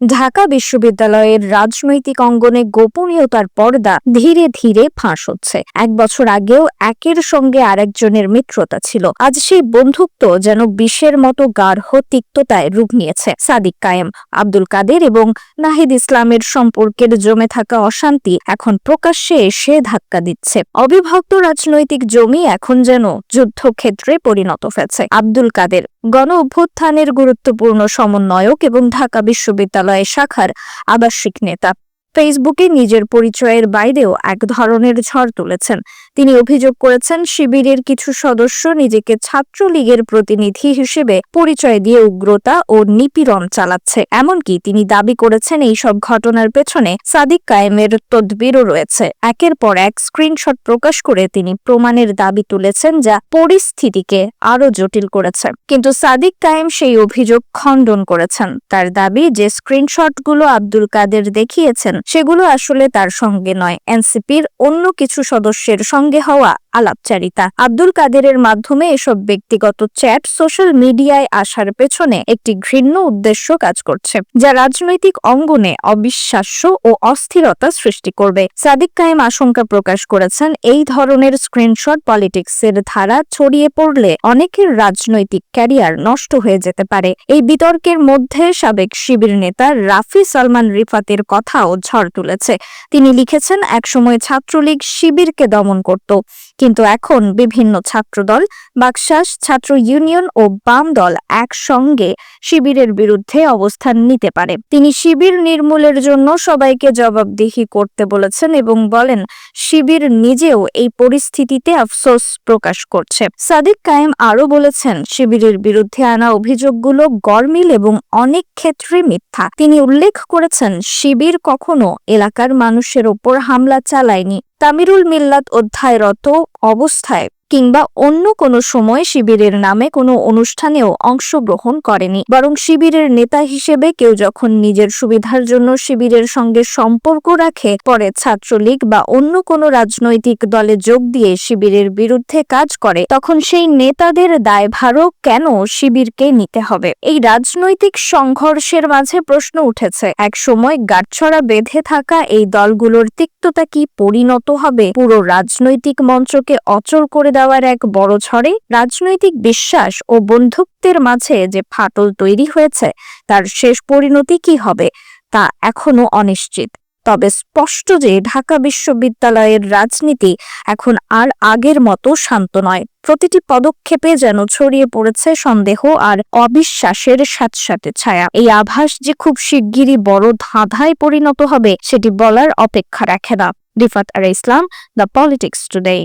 ঢাকা বিশ্ববিদ্যালয়ের রাজনৈতিক অঙ্গনে গোপনীয়তার পর্দা ধীরে ধীরে ফাঁস হচ্ছে। এক বছর আগেও একের সঙ্গে আরেকজনের মিত্রতা ছিল। আজ সেই বন্ধুত্ব যেন বিষের মতো গাঢ় তিক্ততায় রূপ নিয়েছে সাদিক কায়েম, আব্দুল কাদের এবং নাহিদ ইসলামের সম্পর্কের জমে থাকা অশান্তি এখন প্রকাশ্যে এসে ধাক্কা দিচ্ছে। অবিভক্ত রাজনৈতিক জমি এখন যেন যুদ্ধক্ষেত্রে পরিণত হয়েছে। আব্দুল কাদের গণ অভ্যুত্থানের গুরুত্বপূর্ণ সমন্বয়ক এবং ঢাকা বিশ্ববিদ্যালয় শাখার আবাসিক নেতা। ফেসবুকে নিজের পরিচয়ের বাইরেও এক ধরনের ঝড় তুলেছেন। তিনি অভিযোগ করেছেন, শিবিরের কিছু সদস্য নিজেকে ছাত্রলীগের প্রতিনিধি হিসেবে পরিচয় দিয়ে উগ্রতা ও নিপীড়ন চালাচ্ছে। এমনকি তিনি দাবি করেছেন, এই সব ঘটনার পেছনে সাদিক কায়েমের তদবিরও রয়েছে। একের পর এক স্ক্রিনশট প্রকাশ করে তিনি প্রমাণের দাবি তুলেছেন, যা পরিস্থিতিকে আরও জটিল করেছে। কিন্তু সাদিক কায়েম সেই অভিযোগ খণ্ডন করেছেন। তার দাবি, যে স্ক্রিনশটগুলো আব্দুল কাদের দেখিয়েছেন সেগুলো আসলে তার সঙ্গে নয়। এনসিপির অন্য কিছু সদস্যের সঙ্গে হওয়া আলাপচারিতা। আব্দুল কাদেরের মাধ্যমে এসব ব্যক্তিগত চ্যাট সোশ্যাল মিডিয়ায় আসার পেছনে একটি ঘৃণ্য উদ্দেশ্য কাজ করছে, যা রাজনৈতিক অঙ্গনে অবিশ্বাস্য ও অস্থিরতা সৃষ্টি করবে। সাদিক কায়েম আশঙ্কা প্রকাশ করেছেন, এই ধরনের স্ক্রিনশট পলিটিক্সের ধারা ছড়িয়ে পড়লে অনেকের রাজনৈতিক ক্যারিয়ার নষ্ট হয়ে যেতে পারে। এই বিতর্কের মধ্যে সাবেক শিবির নেতা রাফি সালমান রিফাতের কথাও ঝড় তুলেছে। তিনি লিখেছেন, একসময় ছাত্রলীগ শিবিরকে দমন করত কিন্তু এখন বিভিন্ন ছাত্রদল, বাকশাস, ছাত্র ইউনিয়ন ও বাম দল একসঙ্গে শিবিরের বিরুদ্ধে অবস্থান নিতে পারে। তিনি শিবির নির্মূলের জন্য সবাইকে জবাবদিহি করতে বলেছেন এবং বলেন, শিবির নিজেও এই পরিস্থিতিতে আফসোস প্রকাশ করছে। সাদিক কায়েম আরও বলেছেন, শিবিরের বিরুদ্ধে আনা অভিযোগগুলো গরমিল এবং অনেক ক্ষেত্রে মিথ্যা। তিনি উল্লেখ করেছেন, শিবির কখনো এলাকার মানুষের ওপর হামলা চালায়নি। তামিরুল মিল্লাত অধ্যায়রত অবস্থায় কিংবা অন্য কোনো সময় শিবিরের নামে কোনো অনুষ্ঠানেও অংশগ্রহণ করেনি। বরং শিবিরের নেতা হিসেবে কেউ যখন নিজের সুবিধার জন্য শিবিরের সঙ্গে সম্পর্ক রাখে, পরে ছাত্রলীগ বা অন্য কোনো রাজনৈতিক দলে যোগ দিয়ে শিবিরের বিরুদ্ধে কাজ করে, তখন সেই নেতাদের দায়ভারও কেন শিবিরকে নিতে হবে? এই রাজনৈতিক সংঘর্ষের মাঝে প্রশ্ন উঠেছে এক সময় গাঁটছড়া বেঁধে থাকা এই দলগুলোর তিক্ততা কি পরিণত হবে? পুরো রাজনৈতিক মঞ্চকে অচল করে দেওয়ার এক বড় ঝড়ে রাজনৈতিক বিশ্বাস ও বন্ধুত্বের মাঝে যে ফাটল তৈরি হয়েছে, তার শেষ পরিণতি কি হবে, তা এখনও অনিশ্চিত। তবে স্পষ্ট যে ঢাকা বিশ্ববিদ্যালয়ের রাজনীতি এখন আর আগের মতো শান্ত নয়। প্রতিটি পদক্ষেপে যেন ছড়িয়ে পড়েছে সন্দেহ আর অবিশ্বাসের সাথে ছায়া। এই আভাস যে খুব শিগগিরই বড় ধাঁধায় পরিণত হবে, সেটি বলার অপেক্ষা রাখে না। রিফাত আর ইসলাম, দ্য পলিটিক্স টুডে।